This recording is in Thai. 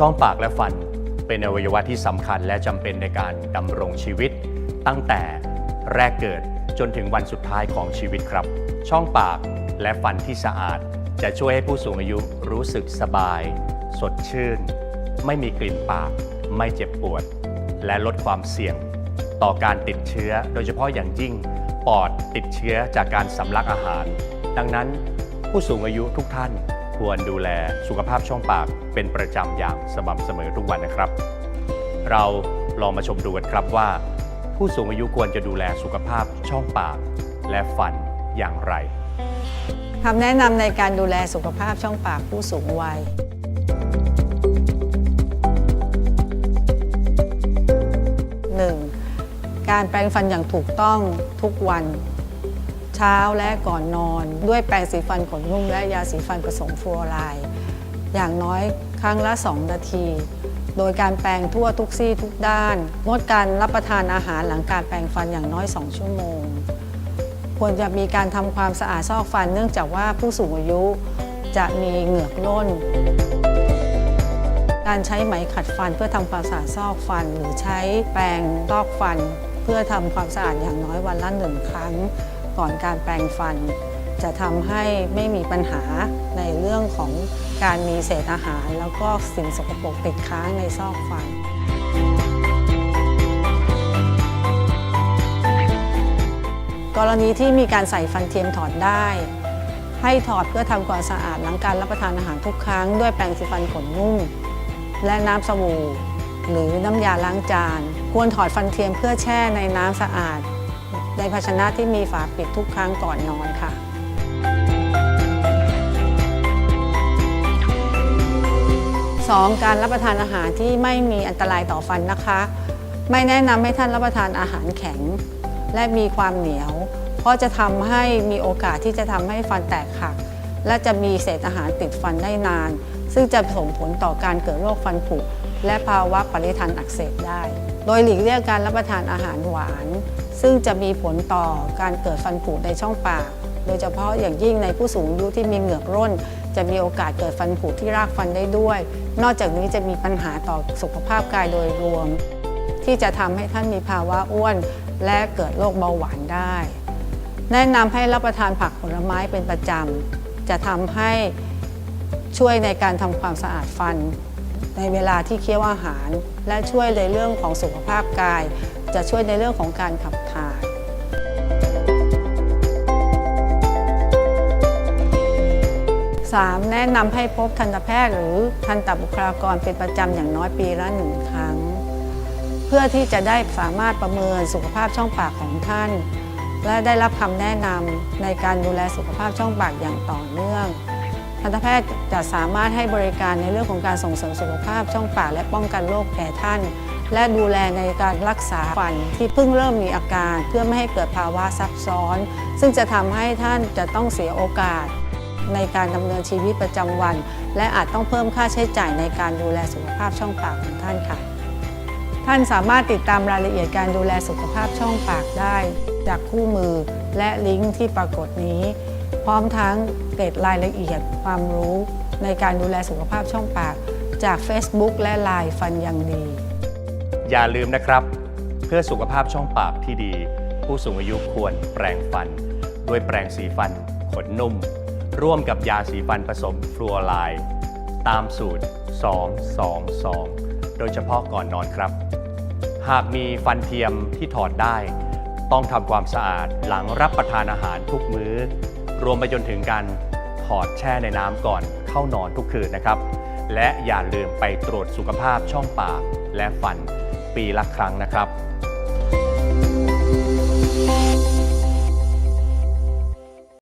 ช่องปากและฟันเป็นอวัยวะที่สำคัญและจำเป็นในการดำรงชีวิต ตั้งแต่แรกเกิดจนถึงวันสุดท้ายของชีวิตครับ ช่องปากและฟันที่สะอาด จะช่วยให้ผู้สูงอายุรู้สึกสบาย สดชื่น ไม่มีกลิ่นปาก ไม่เจ็บปวด และลดความเสี่ยง ต่อการติดเชื้อ โดยเฉพาะอย่างยิ่งปอดติดเชื้อจากการสำลักอาหาร ดังนั้นผู้สูงอายุทุกท่าน ควรดูแลสุขภาพช่องปากเป็นประจำอย่างสม่ำเสมอทุกวันนะครับ เราลองมาชมดูกันครับว่า ผู้สูงอายุควรจะดูแลสุขภาพช่องปากและฟันอย่างไรคำแนะนำในการดูแลสุขภาพช่องปากผู้สูงวัย 1. การแปรงฟันอย่างถูกต้องทุกวัน เช้าและก่อนนอน ด้วยแปรงสีฟันขนนุ่มและยาสีฟันผสมฟลูออไรด์อย่างน้อยครั้งละ 2 นาที โดยการแปรงทั่วทุกซี่ทุกด้าน งดการรับประทานอาหารหลังการแปรงฟันอย่างน้อย 2 ชั่วโมง ควรจะมีการทำความสะอาดซอกฟันเนื่องจากว่าผู้สูงอายุจะมีเหงือกร่น การใช้ไหมขัดฟันเพื่อทำความสะอาดซอกฟัน หรือใช้แปรงลอกฟัน เพื่อทำความสะอาดอย่างน้อยวันละหนึ่งครั้ง ก่อนการแปรงฟัน จะทำให้ไม่มีปัญหาในเรื่องของการมีเศษอาหาร แล้วก็สิ่งสกปรกติดค้างในซอกฟันกรณีที่มีการใส่ฟันเทียมถอดได้ ให้ถอดเพื่อทำความสะอาดหลังการรับประทานอาหารทุกครั้งด้วยแปรงสีฟันขนนุ่ม และน้ำสบู่หรือน้ำยาล้างจาน ควรถอดฟันเทียมเพื่อแช่ในน้ำสะอาด ในภาชนะที่มีฝาปิดทุกครั้งก่อนนอนค่ะ 2. การรับประทานอาหารที่ไม่มีอันตรายต่อฟันนะคะ ไม่แนะนำให้ท่านรับประทานอาหารแข็ง และมีความเหนียว เพราะจะทำให้มีโอกาสที่จะทำให้ฟันแตกหัก และจะมีเศษอาหารติดฟันได้นาน ซึ่งจะส่งผลต่อการเกิดโรคฟันผุและภาวะปริทันอักเสบได้ โดยหลีกเลี่ยงการรับประทานอาหารหวาน ซึ่งจะมีผลต่อการเกิดฟันผุในช่องปาก โดยเฉพาะอย่างยิ่งในผู้สูงอายุที่มีเหงือกร่น จะมีโอกาสเกิดฟันผุที่รากฟันได้ด้วย นอกจากนี้จะมีปัญหาต่อสุขภาพกายโดยรวม ที่จะทำให้ท่านมีภาวะอ้วน และเกิดโรคเบาหวานได้ แนะนำให้รับประทานผักผลไม้เป็นประจำจะทำให้ช่วยในการทำความสะอาดฟัน ในเวลาที่เคี้ยวอาหาร และช่วยในเรื่องของสุขภาพกาย จะช่วยในเรื่องของการขับถ่าย 3. แนะนำให้พบทันตแพทย์หรือทันตบุคลากรเป็นประจำอย่างน้อยปีละหนึ่งครั้ง เพื่อที่จะได้สามารถประเมินสุขภาพช่องปากของท่าน และได้รับคำแนะนำในการดูแลสุขภาพช่องปากอย่างต่อเนื่อง ทันตแพทย์จะสามารถให้บริการในเรื่องของการส่งเสริมสุขภาพช่องปากและป้องกันโรคแก่ท่าน และดูแลในการรักษาฟันที่เพิ่งเริ่มมีอาการ เพื่อไม่ให้เกิดภาวะซับซ้อน ซึ่งจะทำให้ท่านจะต้องเสียโอกาส ในการดำเนินชีวิตประจำวัน และอาจต้องเพิ่มค่าใช้จ่ายในการดูแลสุขภาพช่องปากของท่านค่ะท่านสามารถติดตามรายละเอียดการดูแลสุขภาพช่องปากได้ จากคู่มือและลิงก์ที่ปรากฏนี้ พร้อมทั้งเกร็ดรายละเอียดความรู้ในการดูแลสุขภาพช่องปาก จาก Facebook และ Line ฟันยังดี อย่าลืมนะครับ เพื่อสุขภาพช่องปากที่ดี ผู้สูงอายุควรแปรงฟัน ด้วยแปรงสีฟันขนนุ่ม ร่วมกับยาสีฟันผสมฟลูออไรด์ตามสูตร 222 โดยเฉพาะก่อนนอนครับ หากมีฟันเทียมที่ถอดได้ ต้องทำความสะอาดหลังรับประทานอาหารทุกมื้อ รวมไปจนถึงการถอดแช่ในน้ำก่อนเข้านอนทุกคืนนะครับ และอย่าลืมไปตรวจสุขภาพช่องปากและฟันปีละครั้งนะครับ